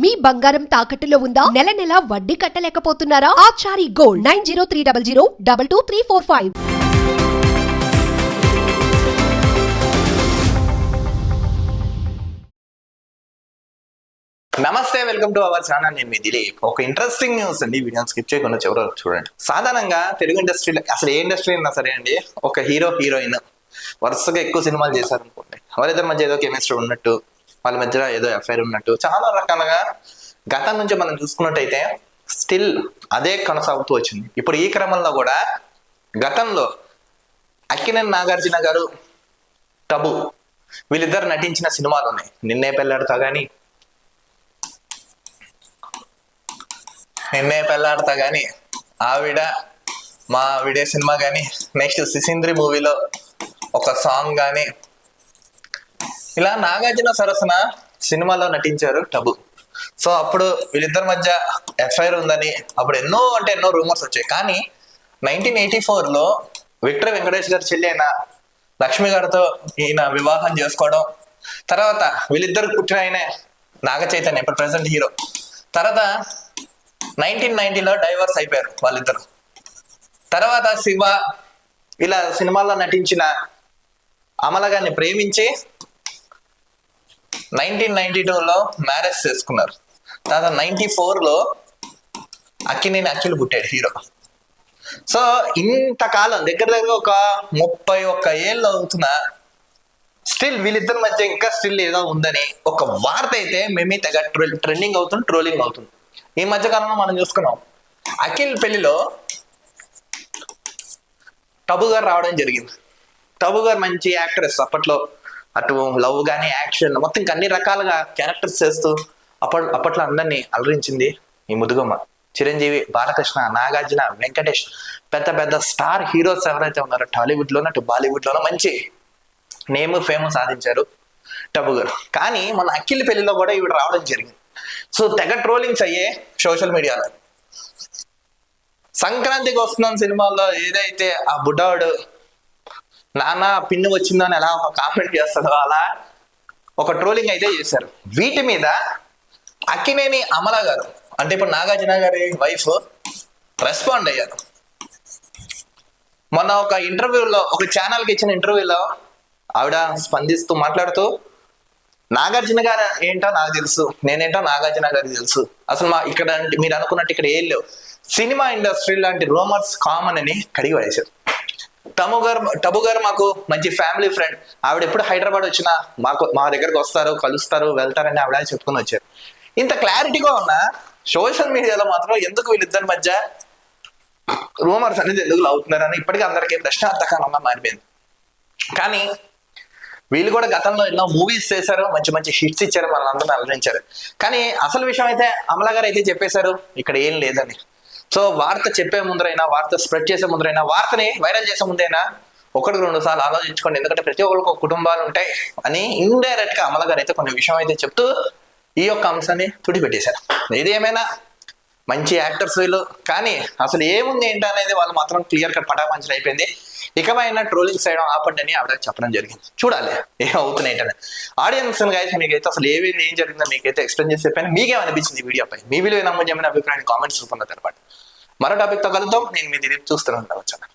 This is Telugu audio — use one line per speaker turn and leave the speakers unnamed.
మీ బంగారం తాకట్టులో ఉందా? నెల నెల వడ్డీ కట్టలేకపోతున్నారా? Achari gold nine zero three double zero double two three four five.
నమస్తే వెల్కమ్ టు అవర్ ఛానల్. నేను మీ దిలీప్. ఒక ఇంట్రెస్టింగ్ న్యూస్ అండి. వీడియో స్కిప్ చేయకుండా చివరి వరకు చూడండి. సాధారణంగా తెలుగు ఇండస్ట్రీలో అసలు ఏ ఇండస్ట్రీ అయినా సరే అండి ఒక హీరో హీరోయిన్ వరుసగా ఎక్కువ సినిమాలు చేశారనుకోండి. వాళ్ళిద్దరి మధ్య ఏదో కెమిస్ట్రీ ఉన్నట్టు వాళ్ళ మధ్య ఏదో ఎఫ్ఐఆర్ ఉన్నట్టు. చాలా రకాలుగా గతం నుంచి మనం చూసుకున్నట్టయితే స్టిల్ అదే కొనసాగుతూ వచ్చింది. ఇప్పుడు ఈ క్రమంలో కూడా గతంలో అక్కినేని నాగార్జున గారు టబు. వీళ్ళిద్దరు నటించిన సినిమాలు ఉన్నాయి. నిన్నే పెళ్ళాడుతా కానీ నిన్నే పెళ్ళాడతా గాని ఆవిడ మా ఆవిడే సినిమా కానీ నెక్స్ట్ సిసింద్రి మూవీలో ఒక సాంగ్ కానీ ఇలా నాగార్జున సరసన సినిమాలో నటించారు టబు. సో అప్పుడు వీళ్ళిద్దరి మధ్య ఎఫ్ఐఆర్ ఉందని అప్పుడు ఎన్నో అంటే ఎన్నో రూమర్స్ వచ్చాయి. కానీ నైన్టీన్ ఎయిటీ లో విక్టర్ వెంకటేష్ గారి చెల్లి అయిన లక్ష్మి గారితో ఈయన వివాహం చేసుకోవడం తర్వాత వీళ్ళిద్దరు పుట్టిన ఆయనే నాగ చైతన్య ఇప్పుడు ప్రెసెంట్ హీరో. తర్వాత నైన్టీన్ నైన్టీలో డైవర్స్ అయిపోయారు వాళ్ళిద్దరు. తర్వాత శివ ఇలా సినిమాల్లో నటించిన అమల గారిని ప్రేమించి నైన్టీన్ నైన్టీ టూలో మ్యారేజ్ చేసుకున్నారు. తర్వాత నైన్టీ ఫోర్లో అక్కినేని అఖిల్ పుట్టాడు హీరో. సో ఇంతకాలం దగ్గర దగ్గర ఒక ముప్పై ఒక్క ఏళ్ళు అవుతున్న స్టిల్ వీళ్ళిద్దరి మధ్య ఇంకా స్టిల్ ఏదో ఉందని ఒక వార్త అయితే మేమే తెగ ట్రెండింగ్ అవుతుంది ట్రోలింగ్ అవుతుంది. ఈ మధ్య కాలంలో మనం చూసుకున్నాం అఖిల్ పెళ్ళిలో టబు గారు రావడం జరిగింది. టబు గారు మంచి యాక్ట్రెస్ అప్పట్లో. అటు లవ్ కానీ యాక్షన్ మొత్తం ఇంకా అన్ని రకాలుగా క్యారెక్టర్స్ చేస్తూ అప్పట్ అప్పట్లో అందరినీ అలరించింది ఈ ముదుగమ్మ. చిరంజీవి బాలకృష్ణ నాగార్జున వెంకటేష్ పెద్ద పెద్ద స్టార్ హీరోస్ ఎవరైతే ఉన్నారో టాలీవుడ్ లోనో అటు బాలీవుడ్ లోనో మంచి నేమ్ ఫేమ్ సాధించారు టబు గారు. కానీ మన అఖిల్ పెళ్ళిలో కూడా ఇవి రావడం జరిగింది. సో తెగ ట్రోలింగ్స్ అయ్యే సోషల్ మీడియాలో. సంక్రాంతికి వస్తున్నాం సినిమాల్లో ఏదైతే ఆ బుడ్డవాడు నాన్న పిన్ను వచ్చిందని ఎలా ఒక కామెంట్ చేస్తుందో అలా ఒక ట్రోలింగ్ అయితే చేశారు. వీటి మీద అక్కినేని అమల గారు అంటే ఇప్పుడు నాగార్జున గారి వైఫ్ రెస్పాండ్ అయ్యారు. మొన్న ఒక ఇంటర్వ్యూలో ఒక ఛానల్కి ఇచ్చిన ఇంటర్వ్యూలో ఆవిడ స్పందిస్తూ మాట్లాడుతూ నాగార్జున గారు ఏంటో నాకు తెలుసు నేనేంటో నాగార్జున గారికి తెలుసు. అసలు మా ఇక్కడ మీరు అనుకున్నట్టు ఇక్కడ ఏం లేవు. సినిమా ఇండస్ట్రీ లాంటి రోమర్స్ కామన్ అని కడిగి పడేశారు. తము గారు టబు గారు మాకు మంచి ఫ్యామిలీ ఫ్రెండ్ ఆవిడ ఎప్పుడు హైదరాబాద్ వచ్చినా మాకు మా దగ్గరకు వస్తారు కలుస్తారు వెళ్తారని ఆవిడ చెప్పుకొని వచ్చారు. ఇంత క్లారిటీగా ఉన్న సోషల్ మీడియాలో మాత్రం ఎందుకు వీళ్ళిద్దరి మధ్య రూమర్స్ అనేది ఎందుకు అవుతున్నారని ఇప్పటికీ అందరికీ ప్రశ్నార్థకాలంగా మారిపోయింది. కానీ వీళ్ళు కూడా గతంలో ఎన్నో మూవీస్ చేశారు మంచి మంచి హిట్స్ ఇచ్చారు వాళ్ళందరినీ అలరించారు. కానీ అసలు విషయం అయితే అమలా గారు అయితే చెప్పేశారు ఇక్కడ ఏం లేదని. సో వార్త చెప్పే ముందరైనా వార్త స్ప్రెడ్ చేసే ముందరైనా వార్తని వైరల్ చేసే ముందైనా ఒకటికి రెండు సార్లు ఆలోచించుకోండి. ఎందుకంటే ప్రతి ఒక్కరికి ఒక కుటుంబాలు ఉంటాయి అని ఇండైరెక్ట్గా అమలగారు అయితే కొన్ని విషయం అయితే చెప్తూ ఈ యొక్క అంశాన్ని తుడిపెట్టేశారు ఇది ఏమైనా మంచి యాక్టర్స్ వీళ్ళు. కానీ అసలు ఏముంది ఏంటి అనేది వాళ్ళు మాత్రం క్లియర్ కట్ పటాపంచలు అయిపోయింది. ఇకమైన ట్రోలింగ్ సైడ్ ఆపండి అని ఆవిడ చెప్పడం జరిగింది. చూడాలి ఏం అవుతున్నాయి ఆడియన్స్ అయితే మీకైతే అసలు ఏవి ఏం జరిగిందో మీకైతే ఎక్స్ప్లెయిన్ చేసి చెప్పాను. మీకేమనిపించింది ఈ వీడియోపై మీ విలువ చెప్పిన అభిప్రాయాన్ని కామెంట్స్ రూపంలో తెలపండి. మరో టాపిక్తో కలుద్దాం. నేను మీ దిలీప్ చూస్తున్నాను. ఉంటాను